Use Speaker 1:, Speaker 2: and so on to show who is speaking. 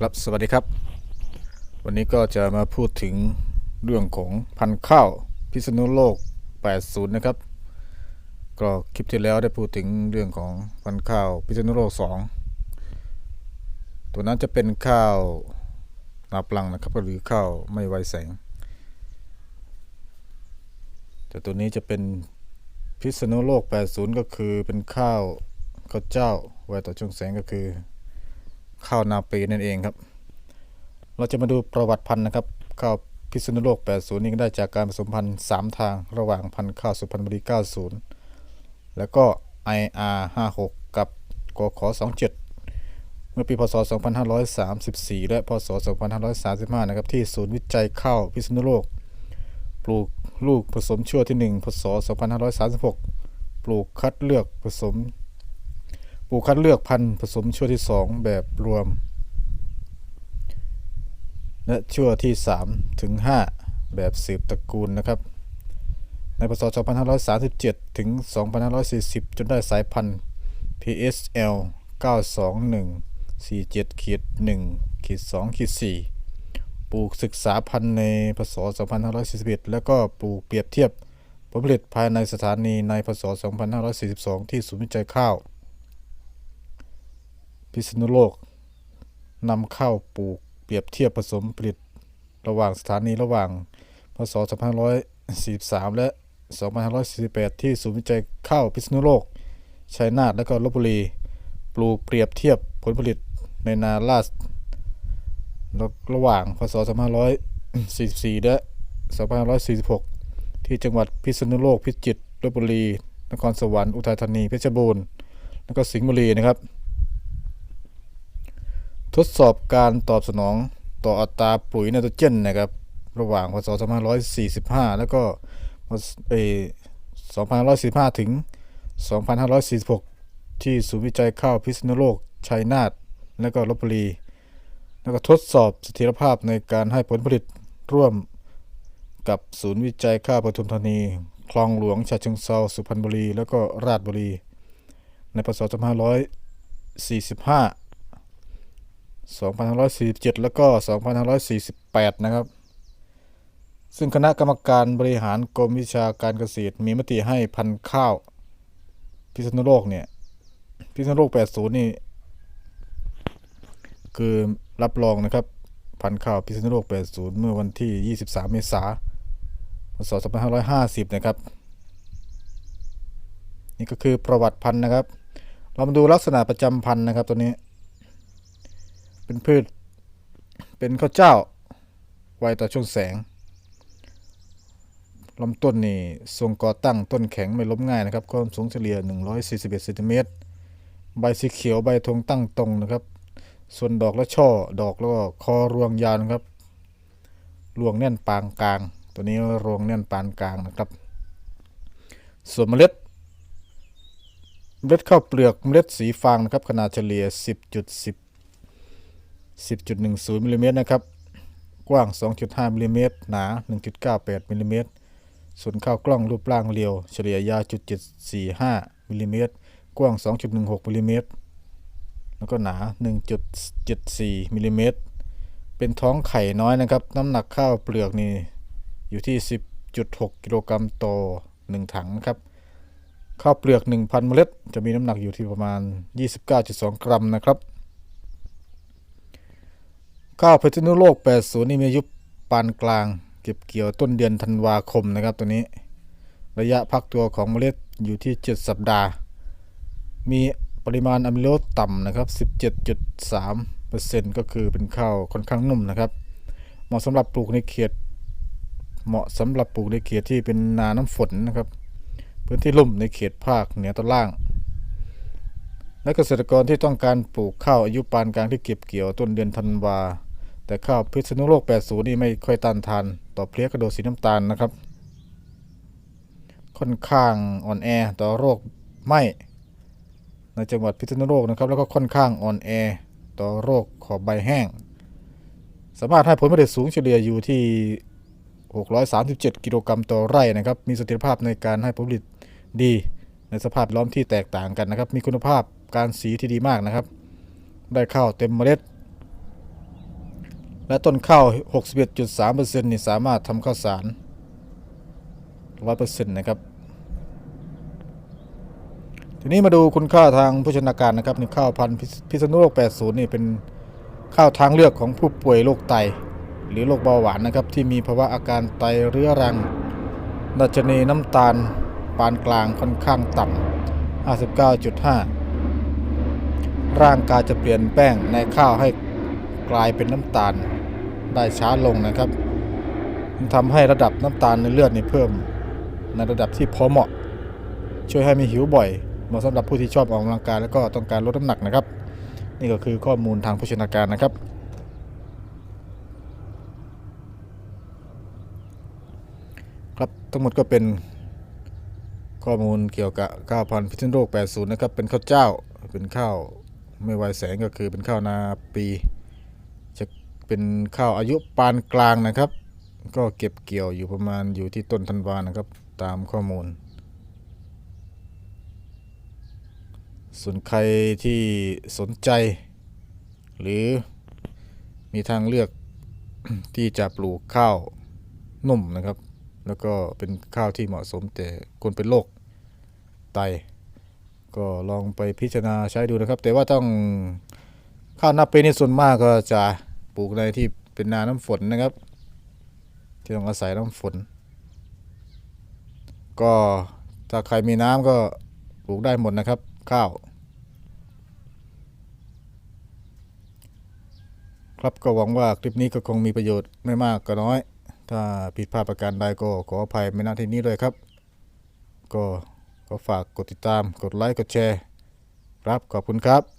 Speaker 1: ครับสวัสดีครับ วันนี้ก็จะมาพูดถึงเรื่องของพันธุ์ข้าวพิษณุโลก 80 นะครับ ก็คลิปที่แล้วได้พูดถึงเรื่องของพันธุ์ข้าวพิษณุโลก 2 ตัวนั้นจะเป็นข้าวนาปลังนะครับหรือข้าวไม่ไวแสง แต่ตัวนี้จะเป็นพิษณุโลก 80 ก็คือเป็นข้าวข้าวเจ้าไวต่อช่วงแสงก็คือ ข้าวนาปีนั่นเองครับ เราจะมาดูประวัติพันธุ์นะครับข้าวพิษณุโลก 80 นี่ก็ได้จากการผสมพันธุ์ 3 ทางระหว่างพันธุ์ข้าวสุพรรณบุรี 90 แล้วก็ IR 56 กับกข27เมื่อปีพศ 2534 และพศ 2535 นะครับ ที่ศูนย์วิจัยข้าวพิษณุโลก ปลูกลูกผสมชั่วที่ 1 พศ 2536 ปลูกคัดเลือกผสม ปลูกคัดเลือกพันธุ์ผสมชั่วที่ 2 แบบรวม และชั่วที่ 3 ถึง 5 แบบสืบตระกูลนะครับ ในพศ 2537 ถึง 2540 จนได้สายพันธุ์ PSL 921 47ขีด1ขีด2ขีด4ปลูกศึกษาพันธุ์ในพศ 2541 แล้วก็ปลูกเปรียบเทียบผลผลิตภายในสถานีในพศ 2542 ที่ศูนย์วิจัยข้าว พิษณุโลกนำเข้าปลูกเปรียบเทียบผสมผลิตระหว่างสถานีระหว่าง พศ 2543 และ 2548 ที่ศูนย์วิจัยข้าวพิษณุโลก ชัยนาทและก็ลบบุรี ปลูกเปรียบเทียบผลผลิตในนาลาดระหว่าง พศ 2544 และ 2546 ที่จังหวัดพิษณุโลก พิจิตร ลบบุรี นครสวรรค์ อุทัยธานี เพชรบูรณ์ แล้วก็สิงห์บุรีนะครับ ทดสอบการตอบสนองต่ออัตราปุ๋ยไนโตรเจนนะครับ ระหว่างพศ2545 แล้วก็เอ2545 ถึง 2546 ที่ศูนย์วิจัยข้าวพิษณุโลก ชัยนาทและก็ลบบุรี แล้วก็ทดสอบเสถียรภาพในการให้ผลผลิตร่วมกับศูนย์วิจัยข้าวปทุมธานี คลองหลวงฉะเชิงเซาสุพรรณบุรี แล้วก็ราชบุรี ในพศ2545 2547 แล้วก็ 2548 นะครับ ซึ่งคณะกรรมการบริหารกรมวิชาการเกษตรมีมติให้พันธุ์ข้าว พิษณุโลกเนี่ย พิษณุโลก 80 นี่ คือรับรองนะครับ พันธุ์ข้าวพิษณุโลก 80 เมื่อวันที่ 23 เมษายนพศ2550 นะครับ นี่ก็คือประวัติพันธุ์นะครับ เรามาดูลักษณะประจำพันธุ์นะครับตัวนี้ เป็นพืช เป็นข้าวเจ้า ไวต่อช่วงแสงลำต้นนี่ทรงก่อตั้งต้นแข็งไม่ล้มง่ายนะครับ ความสูงเฉลี่ย 141เซนติเมตร ใบสีเขียวใบธงตั้งตรงนะครับ ส่วนดอกและช่อ ดอกแล้วก็คอรวงยาวนะครับ รวงแน่นปานกลาง ตัวนี้รวงแน่นปานกลางนะครับ ส่วนเมล็ด เมล็ดข้าวเปลือก เมล็ดสีฟางนะครับ ขนาดเฉลี่ย 10.10 10.10มิลลิเมตรนะครับ กว้าง 2.5มิลลิเมตรหนา 1.98มิลลิเมตรส่วนเข้ากล้องรูปร่างเรียว เฉลี่ยยาวจุด745มิลลิเมตรกว้าง 2.16มิลลิเมตรแล้วก็หนา 1.74มิลลิเมตรเป็นท้องไข่น้อยนะครับ น้ำหนักข้าวเปลือกนี่อยู่ที่ 10.6 กิโลกรัมต่อ 1 ถังนะครับข้าวเปลือก 1,000 เมล็ด จะมีน้ำหนักอยู่ที่ประมาณ 29.2 กรัมนะครับ ข้าวพิษณุโลก 80 นี่มีอายุปานกลาง เก็บเกี่ยวต้นเดือนธันวาคมนะครับตัวนี้ ระยะพักตัวของเมล็ดอยู่ที่ 7 สัปดาห์ มีปริมาณอะมิโลต่ำนะครับ 17.3%ก็คือเป็นข้าวค่อนข้างนุ่มนะครับ เหมาะสำหรับปลูกในเขต เหมาะสำหรับปลูกในเขตที่เป็นนาน้ำฝนนะครับ พื้นที่ลุ่มในเขตภาคเหนือตอนล่างและเกษตรกรที่ต้องการปลูกข้าวอายุปานกลางที่เก็บเกี่ยวต้นเดือนธันวา แต่ข้าวพิษณุโลก 80 นี่ไม่ค่อยต้านทาน ต่อเพลี้ยกระโดดสีน้ำตาลนะครับ ค่อนข้างอ่อนแอต่อโรคไหมในจังหวัดพิษณุโลกนะครับแล้วก็ค่อนข้างอ่อนแอต่อโรคขอบใบแห้ง สามารถให้ผลผลิตสูงเฉลี่ยอยู่ที่ 637 กิโลกรัมต่อไร่นะครับ มีเสถียรภาพในการให้ผลผลิตดีในสภาพล้อมที่แตกต่างกันนะครับ มีคุณภาพการสีที่ดีมากนะครับ ได้ข้าวเต็มเมล็ด และต้นข้าว 61.3%นี่สามารถทำข้าวสาร 100%นะครับ ทีนี้มาดูคุณค่าทางโภชนาการนะครับในข้าวพันธุ์พิษพิษณุโลก 80 นี่เป็นข้าวทางเลือกของผู้ป่วยโรคไต หรือโรคเบาหวานนะครับ ที่มีภาวะอาการไตเรื้อรัง ดัชนีน้ำตาลปานกลางค่อนข้างต่ำ 59.5 ร่างกายจะเปลี่ยนแป้งในข้าวให้กลายเป็นน้ำตาล ได้ช้าลงนะครับมันทำให้ระดับน้ำตาลในเลือดนี่เพิ่ม ในระดับที่พอเหมาะ ช่วยให้ม่หิวบ่อยเหมาะสำหรับผู้ที่ชอบออกกำลังกายแล้วก็ต้องการลดน้ำหนักนะครับ นี่ก็คือข้อมูลทางโภชนาการนะครับครับทั้งหมดก็เป็นข้อมูลเกี่ยวกับข้าวพันธุ์พิษณุโลก80 นะครับ เป็นข้าวเจ้าเป็นข้าวไม่ไวแสงก็คือเป็นข้าวนาปี เป็นข้าวอายุปานกลางนะครับ ก็เก็บเกี่ยวอยู่ประมาณอยู่ที่ต้นธันวานะครับ ตามข้อมูล ส่วนใครที่สนใจ หรือมีทางเลือกที่จะปลูกข้าวนุ่มนะครับ แล้วก็เป็นข้าวที่เหมาะสมแต่คนเป็นโรคไต ก็ลองไปพิจารณาใช้ดูนะครับ แต่ว่าต้องข้าวนาปีในส่วนมากก็จะ ปลูกในที่เป็นนาน้ำฝนนะครับ ที่ต้องอาศัยน้ำฝน ก็ถ้าใครมีน้ำก็ปลูกได้หมดนะครับ ข้าว ครับก็หวังว่าคลิปนี้ก็คงมีประโยชน์ไม่มากก็น้อย ถ้าผิดพลาดประการใดก็ขออภัยไม่ณที่นี้เลยครับ ก็ขอฝากกดติดตามกดไลค์กดแชร์ ครับขอบคุณครับ